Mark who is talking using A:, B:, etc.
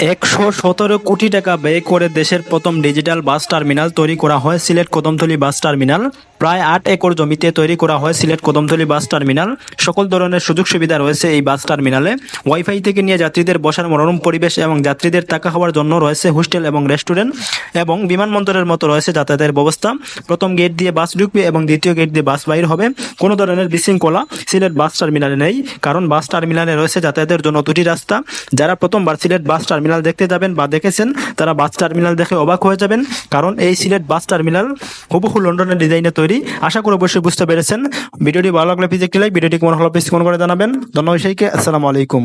A: একশো সতেরো কোটি টাকা ব্যয় করে দেশের প্রথম ডিজিটাল বাস টার্মিনাল তৈরি করা হয় সিলেট কদমতলী বাস টার্মিনাল। প্রায় আট একর জমিতে তৈরি করা হয় সিলেট কদমতলী বাস টার্মিনাল। সকল ধরনের সুযোগ সুবিধা রয়েছে এই বাস টার্মিনালে। ওয়াইফাই থেকে নিয়ে যাত্রীদের বসার মনোরম পরিবেশ এবং যাত্রীদের থাকা হওয়ার জন্য রয়েছে হোস্টেল এবং রেস্টুরেন্ট এবং বিমানবন্দরের মতো রয়েছে যাতায়াতের ব্যবস্থা। প্রথম গেট দিয়ে বাস ঢুকবে এবং দ্বিতীয় গেট দিয়ে বাস বাইর হবে। কোনো ধরনের বিশৃঙ্খলা সিলেট বাস টার্মিনালে নেই, কারণ বাস টার্মিনালে রয়েছে যাতায়াতের জন্য দুটি রাস্তা। যারা প্রথমবার সিলেট বাস টার্মিনাল দেখতে যাবেন বা দেখেছেন, তারা বাস টার্মিনাল দেখে অবাক হয়ে যাবেন, কারণ এই সিলেট বাস টার্মিনাল হুবহু লন্ডনের ডিজাইনে তৈরি আশা করি অবশ্যই বুঝতে পেরেছেন। ভিডিওটি ভালো লাগলে প্লিজ একটি লাইক ভিডিওটি কোন হলো প্লিজ কোন করে জানাবেন। ধন্যবাদ সেইকে আসসালামু আলাইকুম।